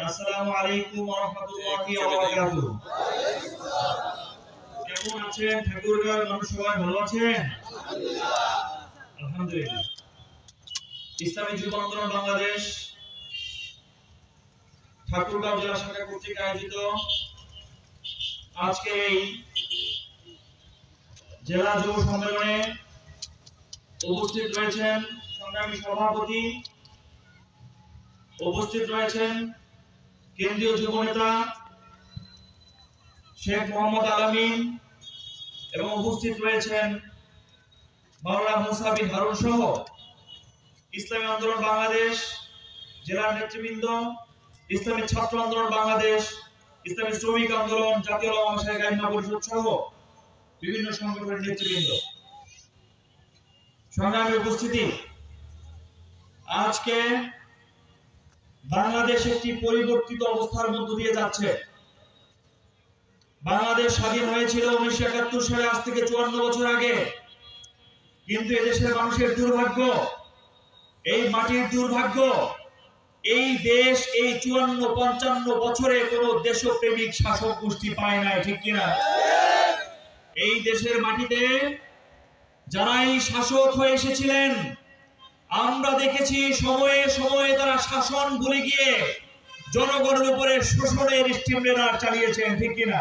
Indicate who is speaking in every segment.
Speaker 1: আসসালামু আলাইকুম বাংলাদেশ ঠাকুরগাঁও জেলা শাখা কর্তৃক আয়োজিত আজকে এই জেলা যুব সম্মেলনে উপস্থিত রয়েছেন সংগ্রামী সভাপতি, উপস্থিত রয়েছেন কেন্দ্রীয় যুব নেতা শেখ মোহাম্মদ আলামিন এবং উপস্থিত রয়েছেন মাওলানা মুসা বিন হারুন সহ ইসলামী আন্দোলন বাংলাদেশ জেলার নেতৃবৃন্দ, ইসলামী ছাত্র আন্দোলন বাংলাদেশ, ইসলামী শ্রমিক আন্দোলন, জাতীয় পরিষদ সহ বিভিন্ন সংগঠনের নেতৃবৃন্দ। সংগ্রামী উপস্থিতি, আজকে বাংলাদেশ একটি পরিবর্তিত অবস্থার মধ্য দিয়ে যাচ্ছে। বাংলাদেশ স্বাধীন হয়েছিল উনিশশো একাত্তর সালে, আজ থেকে চুয়ান্ন বছর আগে। কিন্তু এদেশের মানুষের দুর্ভাগ্য, এই মাটির দুর্ভাগ্য, এই দেশ এই চুয়ান্ন, পঞ্চান্ন বছরে কোন দেশপ্রেমিক শাসক গোষ্ঠী পায় নাই, ঠিক কিনা? এই দেশের মাটিতে যারাই শাসক হয়ে এসেছিলেন, আমরা দেখেছি সময়ে সময়ে তারা শাসন ভুলে গিয়ে জনগণের উপরে শোষণের স্টিমলেনার চালিয়েছেন, ঠিক কিনা?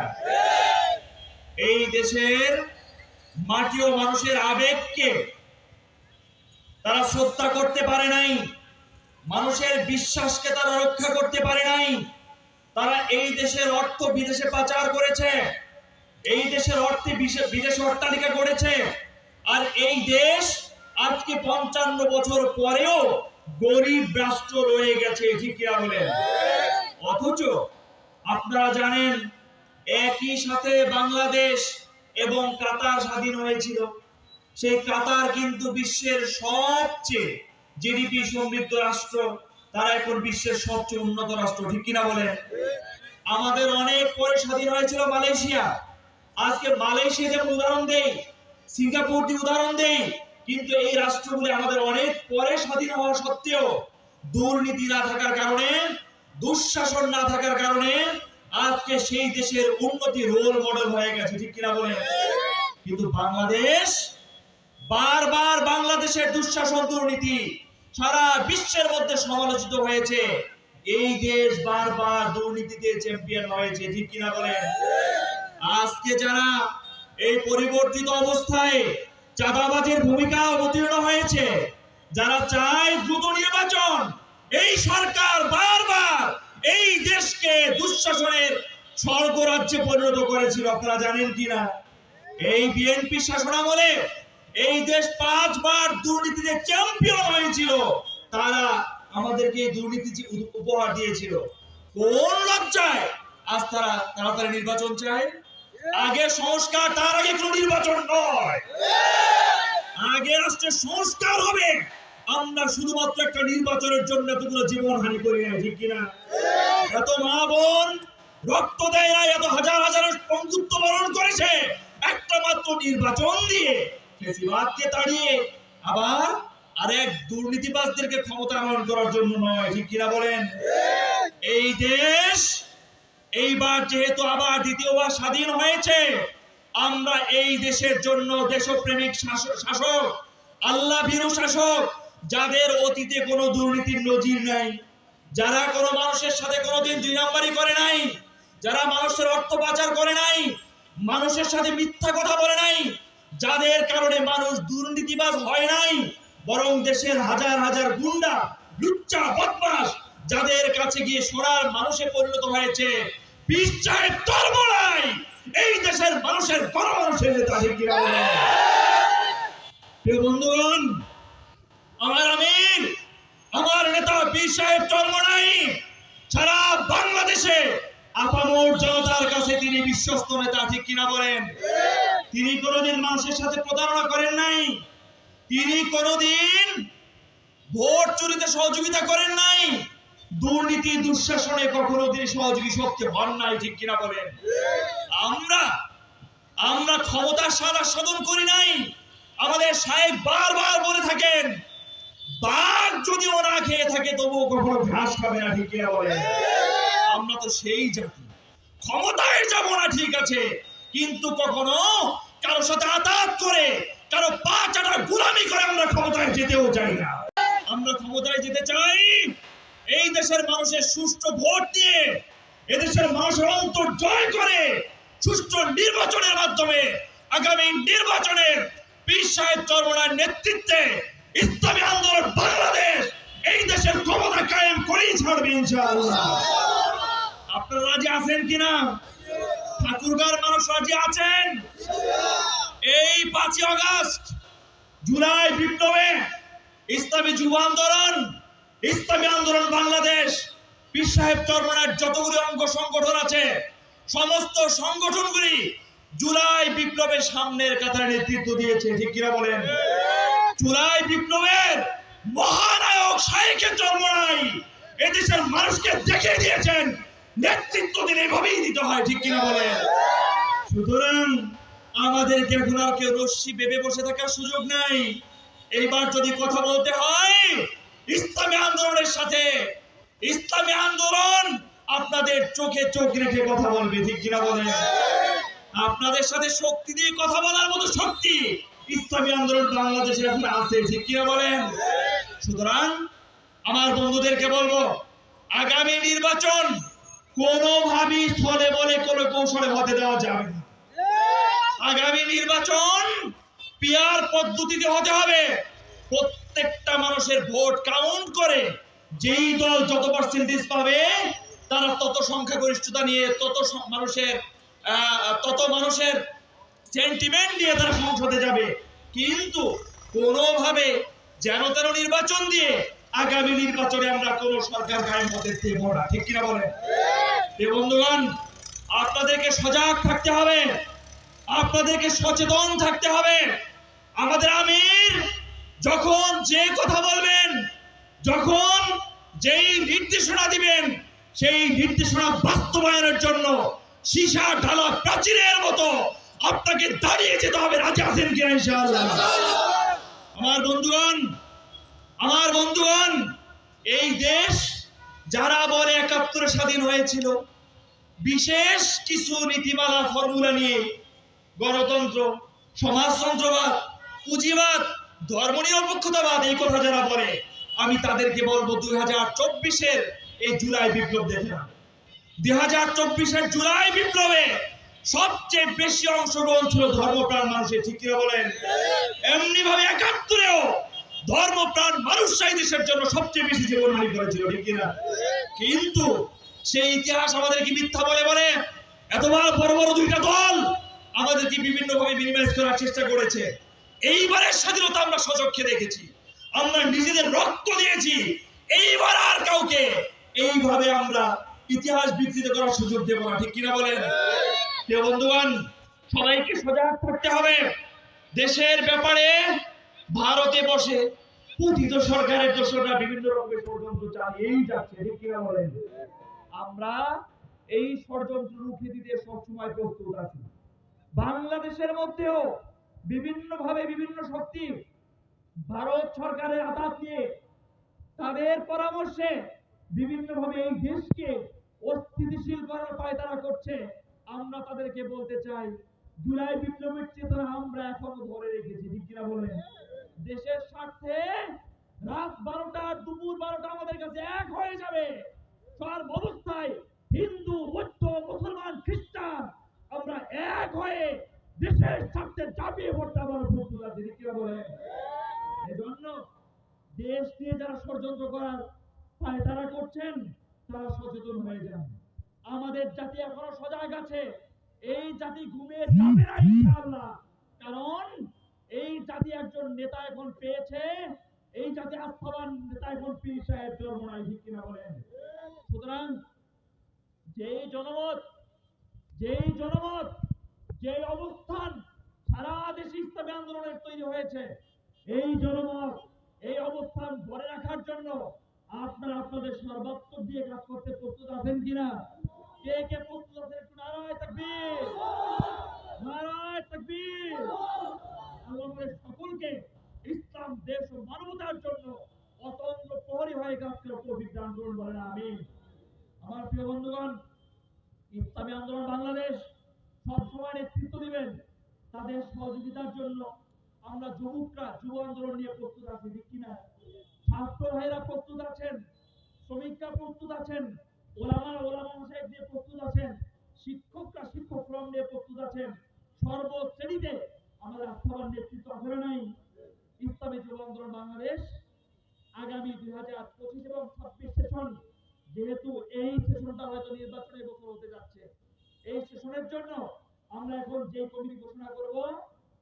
Speaker 1: এই দেশের মাটি ও মানুষের আবেগকে তারা শ্রদ্ধা করতে পারে নাই, মানুষের বিশ্বাসকে তারা রক্ষা করতে পারে নাই, তারা এই দেশের অর্থ বিদেশে পাচার করেছে। এই দেশের অর্থে বিদেশে অট্টালিকা করেছে আর এই দেশ আজকে পঞ্চান্ন বছর পরেও গরিব রাষ্ট্র রয়ে গেছে, ঠিক কিনা বলেন? অথচ আপনারা জানেন, একই সাথে বাংলাদেশ এবং কাতার স্বাধীন হয়েছিল। সেই কাতার কিন্তু বিশ্বের সবচেয়ে জিডিপি সমৃদ্ধ রাষ্ট্র। তারা এখন বিশ্বের সবচেয়ে উন্নত রাষ্ট্র, ঠিক কিনা বলেন? আমাদের অনেক পরে স্বাধীন হয়েছিল মালয়েশিয়া। আজকে মালয়েশিয়া যেমন উদাহরণ দেই, সিঙ্গাপুর দিয়ে উদাহরণ দেই, কিন্তু এই রাষ্ট্রগুলি আমাদের অনেক পরে স্বাধীন হওয়া সত্ত্বেও দুর্নীতি না থাকার কারণে, দুঃশাসন না থাকার কারণে আজকে সেই দেশের উন্নতি রোল মডেল হয়ে গেছে, ঠিক কিনা বলেন? কিন্তু বাংলাদেশ বারবার বাংলাদেশের দুঃশাসন, দুর্নীতি সারা বিশ্বের মধ্যে সমালোচিত হয়েছে। এই দেশ বারবার দুর্নীতিতে চ্যাম্পিয়ন হয়েছে, ঠিক কিনা বলেন? আজকে যারা এই পরিবর্তিত অবস্থায় চাঁদাবাজের ভূমিকা অবতীর্ণ হয়েছে, যারা চায় দ্রুত নির্বাচন, এই সরকার বারবার এই দেশকে দুঃশাসনের স্বর্গরাজ্যে পরিণত করেছিল, আপনারা জানেন কিনা? এই বিএনপি শাসনামলে এই দেশ পাঁচবার দুর্নীতিতে চ্যাম্পিয়ন হয়েছিল, তারা আমাদেরকে এই দুর্নীতি উপহার দিয়েছিল। কোন লজ্জায় আজ তারা তাড়াতাড়ি নির্বাচন চায়? আগে সংস্কার, তার আগে কোনো নির্বাচন নয়। আগে রাষ্ট্রের সংস্কার হবে। আমরা শুধুমাত্র একটা নির্বাচনের জন্য এতগুলো জীবন হানি করি ঠিক কিনা? এত মা বোন রক্ত দেয় না এত হাজার হাজার পঙ্গুত্ব বরণ করেছে। একটা মাত্র নির্বাচন দিয়ে ফেসিবাদকে তাড়িয়ে আবার আরেক দুর্নীতিবাজদেরকে ক্ষমতা গ্রহণ করার জন্য নয়, ঠিক কিনা বলেন? এই দেশ এইবার যেহেতু আবার দ্বিতীয়বার স্বাধীন হয়েছে, আমরা এই দেশের জন্য দেশপ্রেমিক শাসক আল্লাহ ভীরু শাসক, যাদের অতীতে কোনো দুর্নীতির নজির নাই, যারা কোনো মানুষের সাথে কোনোদিন দুই নাম্বারি করে নাই, যারা মানুষের অর্থ পাচার করে নাই, মানুষের সাথে মিথ্যা কথা বলে নাই, যাদের কারণে মানুষ দুর্নীতিবাজ হয় নাই, বরং দেশের হাজার হাজার গুন্ডা, লুচ্চা বদমাস যাদের কাছে গিয়ে সোনার মানুষে পরিণত হয়েছে বিশ্বায় তরবলাই এই দেশের মানুষের বড় মানুষের নেতা প্রিয় বন্ধুগণ, আমার আমির, আমার নেতা বীর সাহেব চরমনাই সারা বাংলাদেশে আপামর জনতার কাছে তিনি বিশ্বস্ত নেতা, ঠিক কিনা বলেন? তিনি কোনোদিন মানুষের সাথে প্রতারণা করেন নাই। তিনি কোনোদিন ভোট চুরিতে সহযোগিতা করেন নাই। দুর্নীতি, দুঃশাসনে কখনো তিনি সহযোগী শক্তি হন নাই, ঠিক কিনা বলেন? আমরা আমরা ক্ষমতার সারা সাধন করি নাই। আমাদের সাহেব বারবার বলে থাকেন, বাঘ যদিও না খেয়ে থাকে, তবুও কখনো ঘাস খাবে না, ঠিক কিনা বলে আমরা তো সেই জাতি। ক্ষমতায় যাব না, ঠিক আছে, কিন্তু কখনো কারোর সাথে আতাত করে, কারও পা চাটা গোলামি করে আমরা ক্ষমতায় যেতেও চাই না। আমরা ক্ষমতায় যেতে চাই এই দেশের মানুষের সুষ্ঠু ভোট দিয়ে এদেশের মানুষের অন্তর জয় করে সুষ্ঠু নির্বাচনের মাধ্যমে আগামী নির্বাচনের পীর সাহেব চরমনার নেতৃত্বে ইসলামী আন্দোলন বাংলাদেশ এই দেশের ক্ষমতা কায়েম করেই ছাড়বে ইনশাআল্লাহ। আপনারা রাজি আছেন কিনা? ঠাকুরগার মানুষ রাজি আছেন? এই পাঁচই আগস্ট জুলাই বিপ্লবে ইসলামী যুব আন্দোলন ইসলামী আন্দোলন বাংলাদেশ। পীর সাহেব চরমনার যতগুলি অঙ্গ সংগঠন আছে, সমস্ত সংগঠনগুলি জুলাই বিপ্লবের সামনের কাতারে নেতৃত্ব দিয়েছে, ঠিক কিনা বলেন? জুলাই বিপ্লবের মহানায়ক শাহেকের চরমনাই এদেশের মানুষকে দেখিয়ে দিয়েছেন, নেতৃত্ব দিন এভাবেই দিতে হয়, ঠিক কিনা বলেন? সুতরাং আমাদেরকে কেউ রশ্মি বেবে বসে থাকার সুযোগ নাই। এইবার যদি কথা বলতে হয় ইসলামী আন্দোলনের সাথে ইসলামী আন্দোলন আপনাদের চোখে চোখ রেখে কথা বলবে, ঠিক কিনা বলেন? আপনাদের সাথে শক্তি দিয়ে কথা বলার মতো শক্তি ইসলামী আন্দোলন বাংলাদেশে এখন আছে, ঠিক কিনা বলেন? সুতরাং আমার বন্ধুদেরকে বলব, আগামী নির্বাচন কোনোভাবেই ছলে বলে কোনো কৌশলে হতে দেওয়া যাবে না। আগামী নির্বাচন পিয়ার পদ্ধতিতে হতে হবে। প্রত্যেকটা মানুষের ভোট কাউন্ট করে, যেই দল যত পার্সেন্টেজ পাবে, তারা তত সংখ্যাগরিষ্ঠতা নিয়ে, তত মানুষের তত মানুষের সেন্টিমেন্ট নিয়ে তারা সংসদে যাবে। কিন্তু কোনোভাবে যেন তেন নির্বাচন দিয়ে আগামী নির্বাচনে আমরা কোন সরকার কায়েম হতে দেব না। ঠিক কিনা বলেন? বন্ধুগণ, আপনাদেরকে সজাগ থাকতে হবে। আপনাদেরকে সচেতন থাকতে হবে। আমাদের আমির যখন যে কথা বলবেন, যখন যেই নির্দেশনা দিবেন, সেই নির্দেশনা বাস্তবায়নের জন্য সীসা ঢালা প্রাচীরের মতো আপনাকে দাঁড়িয়ে যেতে হবে, রাজি আছেন কিনা ইনশাআল্লাহ? আমার বন্ধুগণ আমার বন্ধুগণ, এই দেশ যারা বলে একাত্তরে স্বাধীন হয়েছিল, বিশেষ কিছু নীতিমালা, ফর্মুলা নিয়ে গণতন্ত্র, সমাজতন্ত্রবাদ, পুঁজিবাদ ধর্মনিরপেক্ষতাবাদ এই কথা যারা বলে, আমি তাদেরকে বলব দুই হাজার চব্বিশের এই জুলাই বিপ্লব দেখলাম দুই হাজার চব্বিশের জুলাই বিপ্লবে সবচেয়ে বেশি অংশগ্রহণ ছিল ধর্মপ্রাণ মানুষের, ঠিক কিনা বলেন? এমনি ভাবে একাত্তরেও ধর্মপ্রাণ মানুষরাই দেশের জন্য সবচেয়ে বেশি জীবনহানি করেছিল, ঠিক কিনা? কিন্তু সেই ইতিহাস আমাদেরকে মিথ্যা বলে বলে, এতবার বড় বড় দুইটা দল আমাদেরকে বিভিন্ন ভাবে মিনিমাইজ করার চেষ্টা করেছে। এইবারের স্বাধীনতা আমরা সচক্ষে দেখেছি। আমরা নিজেদের রক্ত দিয়েছি। এইবার আর কাউকে এইভাবে আমরা ইতিহাস বিকৃত করার সুযোগ দেব না। ঠিক কিনা বলেন? প্রিয় বন্ধুগণ, সবাইকে সজাগ থাকতে হবে। দেশের ব্যাপারে ভারতে বসে পুতিত সরকারের দোষরা বিভিন্ন রকমের ষড়যন্ত্র চালিয়েই যাচ্ছে। ঠিক কিনা বলেন? আমরা এই ষড়যন্ত্র রুখে দিতে সবসময় প্রস্তুত আছি। বাংলাদেশের মধ্যেও বিভিন্ন ভাবে বিভিন্ন শক্তি ভারত সরকারের আঘাত নিয়ে তাদের পরামর্শে বিভিন্ন ভাবে এই দেশকে অস্থিতিশীল করার পায়তারা করছে। আমরা তাদেরকে বলতে চাই, জুলাই বিপ্লবের চেতনা আমরা এখনও ধরে রেখেছি, ঠিক কিনা বলেন দেশের স্বার্থে রাত বারোটা, দুপুর বারোটা আমাদের কাছে এক হয়ে যাবে। সর্ব অবস্থায় হিন্দু, বৌদ্ধ, মুসলমান, খ্রিস্টান আমরা এক হয়ে দেশের স্বার্থে চাপিয়ে পড়তে আমার আছি ঠিক কিনা বলেন এজন্য দেশ নিয়ে যারা ষড়যন্ত্র করার পায়তারা করছেন, তারা সচেতন হয়ে যান। আমাদের জাতি এখনও সজাগ আছে। এই জাতি ঘুমিয়ে যাবে না, ইনশাআল্লাহ। কারণ এই জাতি একজন নেতা এখন পেয়েছে। এই জাতি আস্থাবান নেতা এখন পীর সাহেব জন্ম নাই, ঠিক কিনা বলেন? সুতরাং যেই জনমত যেই জনমত, যেই ইসলামী আন্দোলনের তৈরি হয়েছে। এই জনমত, এই অবস্থান ধরে রাখার জন্য আপনারা আপনাদের সর্বাত্মক দিয়ে কাজ করতে প্রস্তুত আছেন কিনা? কে কে প্রস্তুত আছেন একটু নারায় থাকবে
Speaker 2: নারায় তাকবীর। সকলকে ইসলাম, দেশ ও মানবতার জন্য অতন্ত্র প্রহরী হয়ে কাজ করে তৌফিক দান করুন বলেন, আমিন। আমার প্রিয় বন্ধুগণ, ইসলামী আন্দোলন বাংলাদেশ সবসময় নেতৃত্ব দিবেন। তাদের সহযোগিতার জন্য আমরা যুবকরা যুব আন্দোলন নিয়ে প্রস্তুত আছি, ঠিক কিনা? ছাত্র ভাইরা প্রস্তুত আছেন? শ্রমিকরা প্রস্তুত আছেন? ওলামা ওলামা সাহেব নিয়ে প্রস্তুত আছেন? শিক্ষকরা শিক্ষক ফ্রম নিয়ে প্রস্তুত আছেন? সর্বশ্রেণীতে আমাদের আস্থাবান নেতৃত্ব না নাই? ইসলামী যুব আন্দোলন বাংলাদেশ আগামী দুই হাজার পঁচিশ এবং ছাব্বিশ সেশন, যেহেতু এই সেশনটা হয়তো নির্বাচনের বছর হতে যাচ্ছে, এই সেশনের জন্য আমরা এখন যে কমিটি ঘোষণা করব,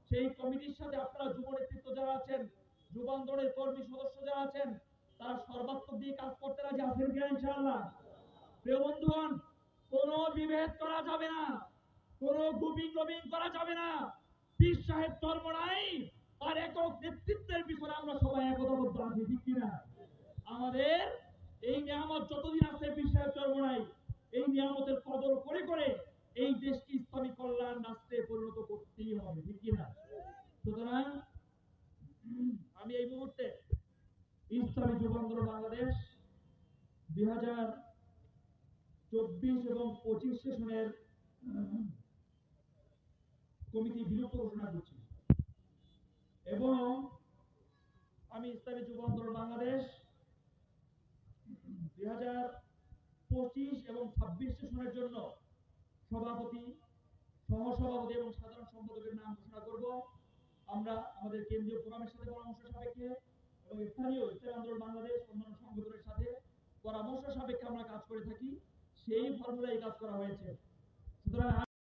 Speaker 2: সেই কমিটির সাথে আপনারা যুব নেতৃত্ব যারা আছেন, যুব আন্দোলনের কর্মী সদস্য যারা আছেন, তারা সর্বাত্মক দিয়ে কাজ করতে রাজি আছেন কিনা ইনশাআল্লাহ? প্রিয় বন্ধুগণ, কোনো বিভেদ করা যাবে না, কোনো গ্রুপিং গ্রুপিং করা যাবে না। পীর সাহেব ধর্ম নাই তার একক নেতৃত্বের পিছনে আমরা সবাই একতাবদ্ধ আছি, ঠিক কিনা? আমাদের এই নিয়ামত যতদিন আছে পীর সাহেব ধর্ম নাই, এই নিয়ামতের কদর করে করে এই দেশকে ইসলামী কল্যাণ রাষ্ট্রে পরিণত করতেই হবে, ঠিক কিনা? সুতরাং আমি এই মুহূর্তে ইসলামী যুব বাংলাদেশ দুই হাজার চব্বিশ এবং পঁচিশ সেশনের কমিটি বিলুপ্ত ঘোষণা করছি। এবং আমি ইসলামী যুব বাংলাদেশ দুই হাজার পঁচিশ এবং ছাব্বিশ সেশনের জন্য সভাপতি, সহসভাপতি এবং সাধারণ সম্পাদকের নাম ঘোষণা করব। আমরা আমাদের কেন্দ্রীয় ফোরামের সাথে পরামর্শ সাপেক্ষে এবং স্থানীয় ইসলাম আন্দোলন বাংলাদেশ অন্যান্য সংগঠনের সাথে পরামর্শ সাপেক্ষে আমরা কাজ করে থাকি। সেই ফর্মুলায় কাজ করা হয়েছে। সুতরাং